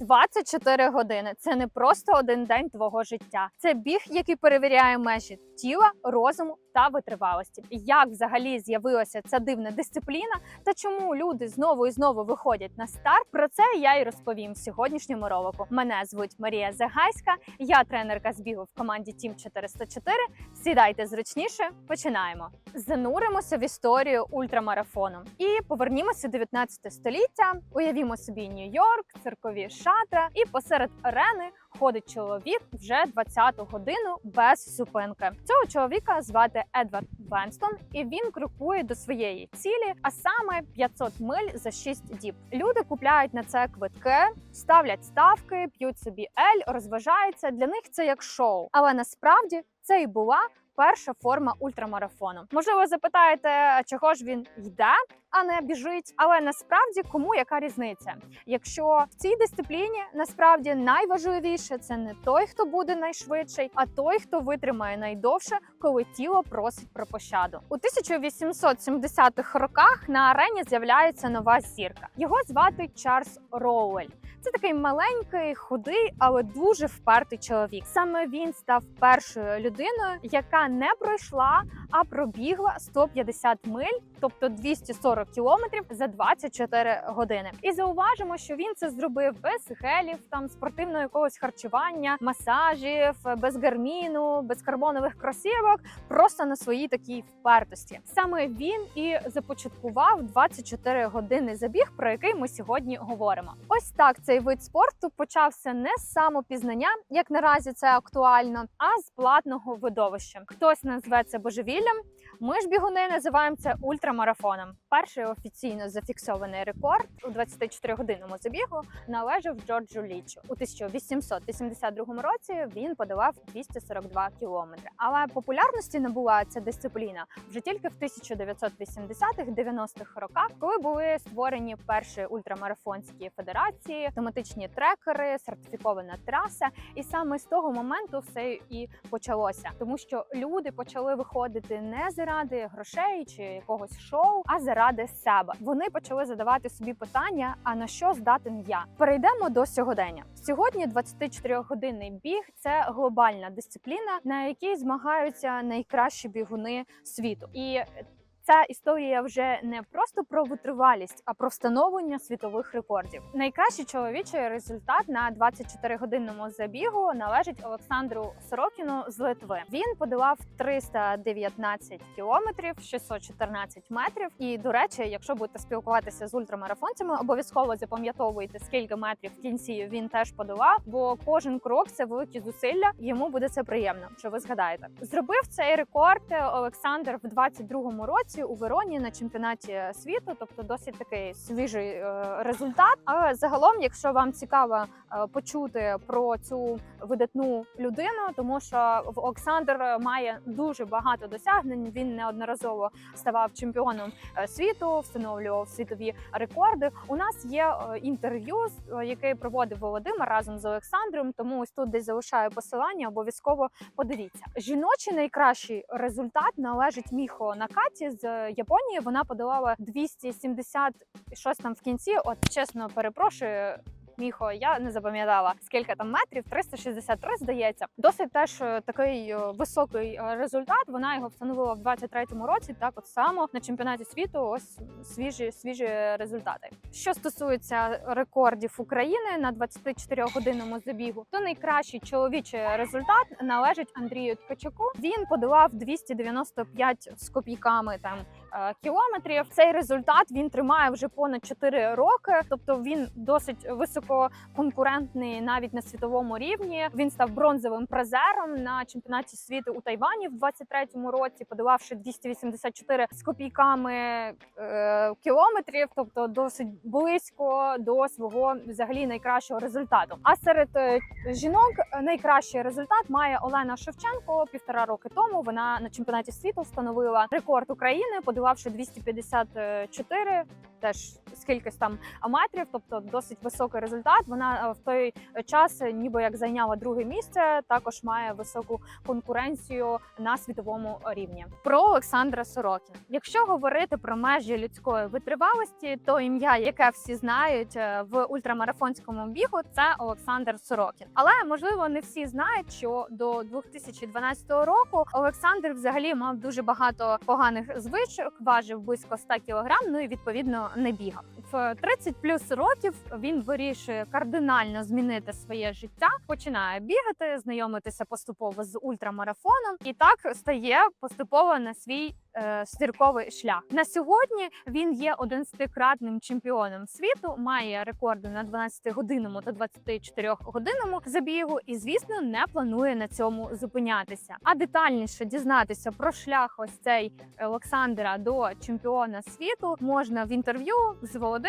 24 години це не просто один день твого життя. Це біг, який перевіряє межі тіла, розуму та витривалості. Як взагалі з'явилася ця дивна дисципліна та чому люди знову і знову виходять на старт? Про це я і розповім в сьогоднішньому ролику. Мене звуть Марія Загайська, я тренерка з бігу в команді Тім 404. Сідайте зручніше, починаємо. Зануримося в історію ультрамарафону і повернімося 19 століття. Уявімо собі Нью-Йорк, циркові шатра, і посеред арени ходить чоловік вже 20-ту годину без зупинки. Цього чоловіка звати Едвард Венстон, і він крокує до своєї цілі, а саме 500 миль за 6 діб. Люди купляють на це квитки, ставлять ставки, п'ють собі ель, розважаються. Для них це як шоу. Але насправді це і була перша форма ультрамарафону. Можливо, запитаєте, чого ж він йде, а не біжить. Але насправді кому яка різниця? Якщо в цій дисципліні насправді найважливіше це не той, хто буде найшвидший, а той, хто витримає найдовше, коли тіло просить про пощаду. У 1870-х роках на арені з'являється нова зірка. Його звати Чарльз Роуель. Це такий маленький, худий, але дуже впертий чоловік. Саме він став першою людиною, яка не пройшла, а пробігла 150 миль, тобто 240 кілометрів за 24 години. І зауважимо, що він це зробив без гелів, там спортивного якогось харчування, масажів, без гарміну, без карбонових кросівок, просто на своїй такій впертості. Саме він і започаткував 24 години забіг, про який ми сьогодні говоримо. Ось так цей вид спорту почався не з самопізнання, як наразі це актуально, а з платного видовища. Хтось назве це божевіллям. Ми ж бігуни називаємо це ультрамарафоном. Перший офіційно зафіксований рекорд у 24-годинному забігу належав Джорджу Лічу. У 1882 році він подолав 242 кілометри. Але популярності набула ця дисципліна вже тільки в 1980-х, 90-х роках, коли були створені перші ультрамарафонські федерації, тематичні трекери, сертифікована траса. І саме з того моменту все і почалося, тому що люди почали виходити не заради грошей чи якогось шоу, а заради себе. Вони почали задавати собі питання: а на що здатен я? Перейдемо до сьогодення. Сьогодні 24-годинний біг це глобальна дисципліна, на якій змагаються найкращі бігуни світу. І Ця історія вже не просто про витривалість, а про встановлення світових рекордів. Найкращий чоловічий результат на 24-годинному забігу належить Олександру Сорокіну з Литви. Він подолав 319 кілометрів, 614 метрів. І до речі, якщо будете спілкуватися з ультрамарафонцями, обов'язково запам'ятовуйте, скільки метрів в кінці він теж подолав, бо кожен крок це великі зусилля. Йому буде це приємно, що ви згадаєте. Зробив цей рекорд Олександр в 22-му році у Вероні на чемпіонаті світу, тобто досить такий свіжий е, результат. Але загалом, якщо вам цікаво е, почути про цю видатну людину, тому що в Олександр має дуже багато досягнень. Він неодноразово ставав чемпіоном е, світу, встановлював світові рекорди. У нас є інтерв'ю, яке проводив Володимир разом з Олександром. Тому ось тут десь залишаю посилання. Обов'язково подивіться. Жіночий найкращий результат належить Міхо Накаті з Японії. Вона подолала 270 щось там в кінці. От чесно перепрошую. Міхо, я не запам'ятала скільки там метрів, 363, здається. Досить теж е, такий е, високий е, результат. Вона його встановила в 23-му році. Так, от само на чемпіонаті світу. Ось свіжі свіжі результати. Що стосується рекордів України на 24-годинному забігу, то найкращий чоловічий результат належить Андрію Ткачуку. Він подолав 295 з копійками там кілометрів. Цей результат він тримає вже понад 4 роки, тобто він досить висококонкурентний навіть на світовому рівні. Він став бронзовим призером на чемпіонаті світу у Тайвані в 23-му році, подолавши 284 з копійками е, кілометрів, тобто досить близько до свого взагалі найкращого результату. А серед е, жінок е, найкращий результат має Олена Шевченко. Півтора роки тому вона на чемпіонаті світу встановила рекорд України, подолавши подолавши 254, теж скількись там метрів, тобто досить високий результат. Вона е, в той час е, ніби як зайняла друге місце, також має високу конкуренцію на світовому рівні. Про Олександра Сорокіна. Якщо говорити про межі людської витривалості, то ім'я, яке всі знають е, в ультрамарафонському бігу, це Олександр Сорокін. Але можливо не всі знають, що до 2012 року Олександр взагалі мав дуже багато поганих звичок, важив близько 100 кг, ну і відповідно не бігав. В 30 плюс років він вирішує кардинально змінити своє життя, починає бігати, знайомитися поступово з ультрамарафоном, і так стає поступово на свій е, зірковий шлях. На сьогодні він є 11-кратним чемпіоном світу, має рекорди на 12-годинному та 24-годинному забігу, і звісно не планує на цьому зупинятися. А детальніше дізнатися про шлях ось цей Олександра до чемпіона світу можна в інтерв'ю з Володимиром,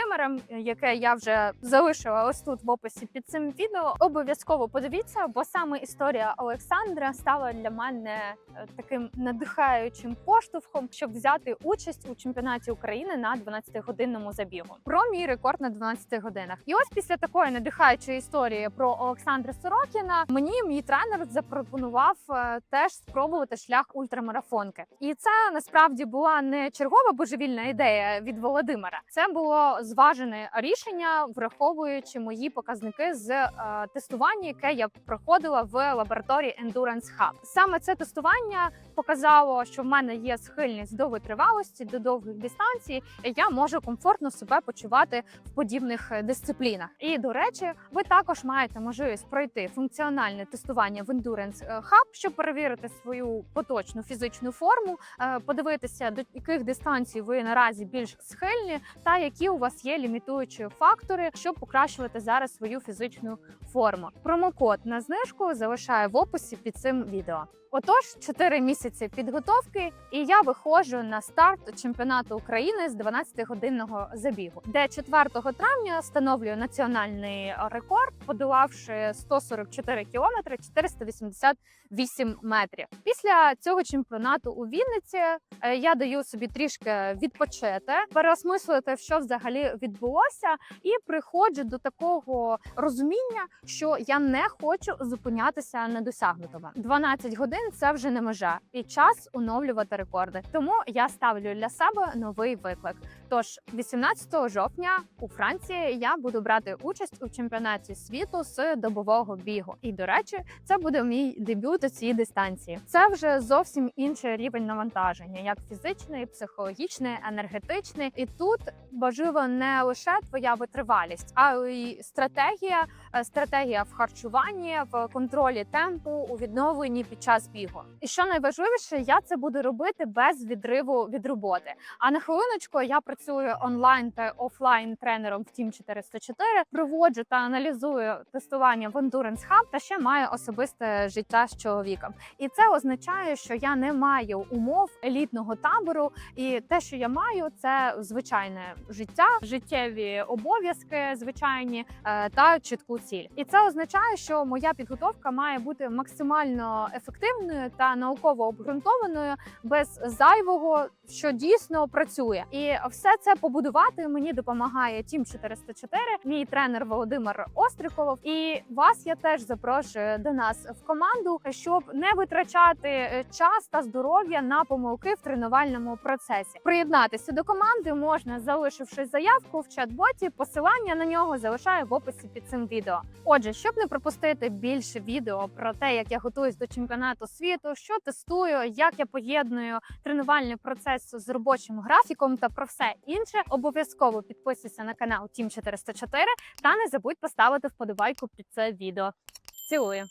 яке я вже залишила ось тут в описі під цим відео. Обов'язково подивіться, бо саме історія Олександра стала для мене е, таким надихаючим поштовхом, щоб взяти участь у чемпіонаті України на 12-годинному забігу. Про мій рекорд на 12 годинах. І ось після такої надихаючої історії про Олександра Сорокіна мені мій тренер запропонував е, теж спробувати шлях ультрамарафонки. І це насправді була не чергова божевільна ідея від Володимира. Це було зважене рішення, враховуючи мої показники з е, тестування, яке я проходила в лабораторії Endurance Hub. Саме це тестування показало, що в мене є схильність до витривалості, до довгих дистанцій. і Я можу комфортно себе почувати в подібних е, дисциплінах. І до речі, ви також маєте можливість пройти функціональне тестування в Endurance Hub, щоб перевірити свою поточну фізичну форму, е, подивитися до яких дистанцій ви наразі більш схильні, та які у вас є лімітуючі фактори, щоб покращувати зараз свою фізичну форму. Промокод на знижку залишаю в описі під цим відео. Отож, 4 місяці підготовки, і я виходжу на старт чемпіонату України з 12-годинного забігу, де 4 травня встановлюю національний рекорд, подолавши 144 кілометри 488 метрів. Після цього чемпіонату у Вінниці е, я даю собі трішки відпочити, переосмислити, що взагалі відбулося, і приходжу до такого розуміння, що я не хочу зупинятися на досягнутому. 12 годин це вже не межа, і час оновлювати рекорди. Тому я ставлю для себе новий виклик. Тож 18 жовтня у Франції я буду брати участь у чемпіонаті світу з добового бігу. І до речі, це буде мій дебют у цій дистанції. Це вже зовсім інший рівень навантаження, як фізичний, психологічний, енергетичний. І тут важливо не лише твоя витривалість, а й стратегія, е, стратегія в харчуванні, в контролі темпу, у відновленні під час бігу. І що найважливіше, я це буду робити без відриву від роботи. А на хвилиночку я працюю онлайн та офлайн тренером в Team 404, проводжу та аналізую тестування в Endurance Hub та ще маю особисте життя з чоловіком. І це означає, що я не маю умов елітного табору, і те, що я маю, це звичайне життя, життєві обов'язки, звичайні е, та чітку ціль. І це означає, що моя підготовка має бути максимально ефективною та науково обґрунтованою, без зайвого, що дійсно працює. І все це побудувати мені допомагає Тім 404, мій тренер Володимир Остриков. І вас я теж запрошую до нас в команду, щоб не витрачати е, час та здоров'я на помилки в тренувальному процесі. Приєднатися до команди можна, залишивши заявку в чат-боті. Посилання на нього залишаю в описі під цим відео. Отже, щоб не пропустити більше відео про те, як я готуюсь до чемпіонату світу, що тестую, як я поєдную тренувальний процес з робочим графіком та про все інше, обов'язково підписуйся на канал Тім 404 та не забудь поставити вподобайку під це відео. Цілую!